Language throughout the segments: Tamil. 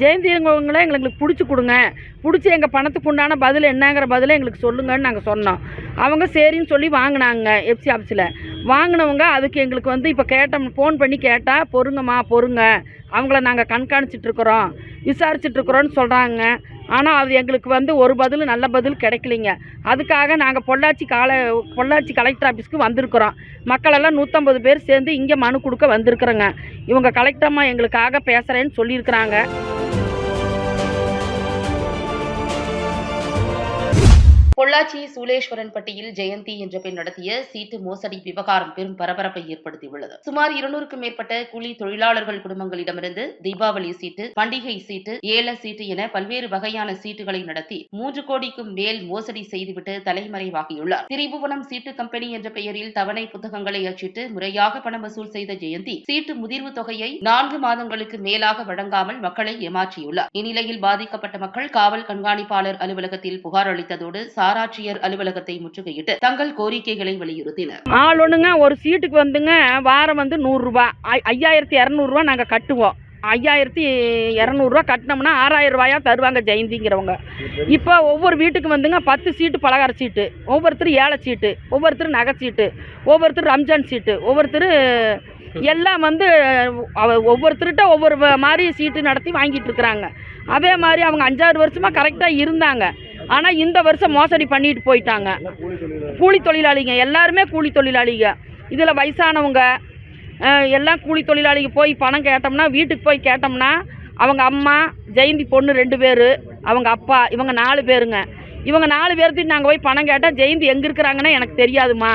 ஜெயந்திங்கவங்கள எங்களுக்கு பிடிச்சி கொடுங்க. பிடிச்சி எங்கள் பணத்துக்கு உண்டான பதில் என்னங்கிற பதிலை எங்களுக்கு சொல்லுங்கன்னு நாங்கள் சொன்னோம். அவங்க சரின்னு சொல்லி வாங்கினாங்க எஃப்சி ஆஃபீஸில் வாங்கினவங்க அதுக்கு எங்களுக்கு வந்து இப்போ கேட்டோம் ஃபோன் பண்ணி கேட்டால் பொறுங்கம்மா பொறுங்க. அவங்கள நாங்கள் கண்காணிச்சிட்ருக்குறோம் விசாரிச்சிட்ருக்குறோன்னு சொல்கிறாங்க ஆனால் அது எங்களுக்கு வந்து ஒரு பதில் நல்ல பதில் கிடைக்கலிங்க. அதுக்காக நாங்கள் பொள்ளாச்சி கால பொள்ளாச்சி கலெக்டர் ஆஃபீஸ்க்கு வந்திருக்கிறோம். மக்களெல்லாம் நூற்றம்பது பேர் சேர்ந்து இங்கே மனு கொடுக்க வந்திருக்குறோங்க. இவங்க கலெக்டர்மா எங்களுக்காக பேசுகிறேன்னு சொல்லியிருக்கிறாங்க. பொள்ளாச்சி சூளேஸ்வரன்பட்டியில் ஜெயந்தி என்ற பெண் நடத்திய சீட்டு மோசடி விவகாரம் பெரும் பரபரப்பை ஏற்படுத்தியுள்ளது. சுமார் இருநூறுக்கும் மேற்பட்ட கூலி தொழிலாளர்கள் குடும்பங்களிடமிருந்து தீபாவளி சீட்டு பண்டிகை சீட்டு ஏல சீட்டு என பல்வேறு வகையான சீட்டுகளை நடத்தி மூன்று கோடிக்கும் மேல் மோசடி செய்துவிட்டு தலைமறைவாகியுள்ளார். திரிபுவனம் சீட்டு கம்பெனி என்ற பெயரில் தவணை புத்தகங்களை அச்சிட்டு முறையாக பணம் வசூல் செய்த ஜெயந்தி சீட்டு முதிர்வு தொகையை நான்கு மாதங்களுக்கு மேலாக வழங்காமல் மக்களை ஏமாற்றியுள்ளார். இந்நிலையில் பாதிக்கப்பட்ட மக்கள் காவல் கண்காணிப்பாளர் அலுவலகத்தில் புகார் அளித்ததோடு ஆராய்ச்சியர் அலுவலகத்தை முற்றுகையிட்டு தங்கள் கோரிக்கைகளை வலியுறுத்தினர். ஆள் ஒரு சீட்டுக்கு வந்துங்க வாரம் வந்து நூறுரூவா ஐயாயிரத்தி இரநூறுவா நாங்கள் கட்டுவோம். ஐயாயிரத்தி இரநூறுவா கட்டினோம்னா ஆறாயிரம் ரூபாயா தருவாங்க ஜெயந்திங்கிறவங்க. இப்போ ஒவ்வொரு வீட்டுக்கு வந்துங்க பத்து சீட்டு பலகார சீட்டு ஒவ்வொருத்தர் ஏழை சீட்டு ஒவ்வொருத்தர் நகை சீட்டு ஒவ்வொருத்தர் ரம்ஜான் சீட்டு ஒவ்வொருத்தர் எல்லாம் வந்து ஒவ்வொருத்தருகிட்ட ஒவ்வொருத்தர்கிட்ட ஒவ்வொரு மாதிரி சீட்டு நடத்தி வாங்கிட்டு இருக்கிறாங்க. அதே மாதிரி அவங்க அஞ்சாறு வருஷமாக கரெக்டாக இருந்தாங்க. ஆனால் இந்த வருஷம் மோசடி பண்ணிட்டு போயிட்டாங்க. கூலி தொழிலாளிங்க. எல்லாருமே கூலி தொழிலாளிங்க. இதில் வயசானவங்க எல்லாம் கூலி தொழிலாளிங்க போய் பணம் கேட்டோம்னா வீட்டுக்கு போய் கேட்டோம்னா அவங்க அம்மா ஜெயந்தி பொண்ணு ரெண்டு பேர் அவங்க அப்பா இவங்க நாலு பேருங்க. இவங்க நாலு பேர்த்தையும் நாங்கள் போய் பணம் கேட்டால் ஜெயந்தி எங்கே இருக்கிறாங்கன்னே எனக்கு தெரியாதுமா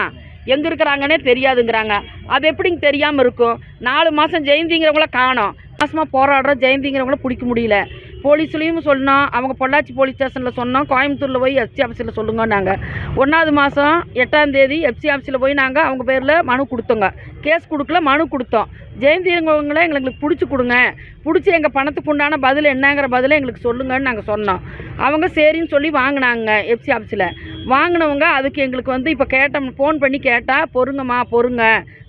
எங்கே இருக்கிறாங்கன்னே தெரியாதுங்கிறாங்க. அது எப்படிங்க தெரியாமல் இருக்கும்? நாலு மாதம் ஜெயந்திங்கிறவங்கள காணோம். மாசமாக போராடுற ஜெயந்திங்கிறவங்கள பிடிக்க முடியல. போலீஸ்லேயும் சொன்னோம் அவங்க பொள்ளாச்சி போலீஸ் ஸ்டேஷனில் சொன்னோம் கோயம்புத்தூரில் போய் எஃப்சி ஆஃபீஸில் சொல்லுங்க நாங்கள் ஒன்றாவது மாதம் எட்டாம் தேதி எஃப்சி ஆஃபீஸில் போய் நாங்கள் அவங்க பேரில் மனு கொடுத்தோங்க. கேஸ் கொடுக்கல மனு கொடுத்தோம். ஜெயந்திங்கவங்கள எங்களுக்கு பிடிச்சி கொடுங்க. பிடிச்சி எங்கள் பணத்துக்கு உண்டான பதில் என்னங்கிற பதிலை எங்களுக்கு சொல்லுங்கன்னு நாங்கள் சொன்னோம். அவங்க சரின்னு சொல்லி வாங்கினாங்க எஃப்சி ஆஃபீஸில் வாங்கினவங்க அதுக்கு எங்களுக்கு வந்து இப்போ கேட்டோம் ஃபோன் பண்ணி கேட்டால் பொறுங்கம்மா பொறுங்க.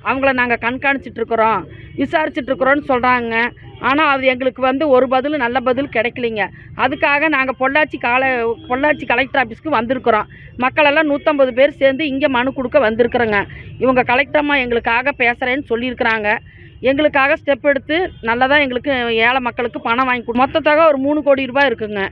அவங்கள நாங்கள் கண்காணிச்சிட்ருக்குறோம் விசாரிச்சிட்ருக்குறோன்னு சொல்கிறாங்க ஆனால் அது எங்களுக்கு வந்து ஒரு பதில் நல்ல பதில் கிடைக்கலிங்க. அதுக்காக நாங்கள் பொள்ளாச்சி கால பொள்ளாச்சி கலெக்டர் ஆஃபீஸ்க்கு வந்திருக்கிறோம். மக்களெல்லாம் நூற்றம்பது பேர் சேர்ந்து இங்கே மனு கொடுக்க வந்திருக்கிறோங்க. இவங்க கலெக்டர்மா எங்களுக்காக பேசுகிறேன்னு சொல்லியிருக்கிறாங்க. எங்களுக்காக ஸ்டெப் எடுத்து நல்லதாக எங்களுக்கு ஏழை மக்களுக்கு பணம் வாங்கி கொடு மொத்த தொகை ஒரு மூணு கோடி ரூபாய் இருக்குங்க.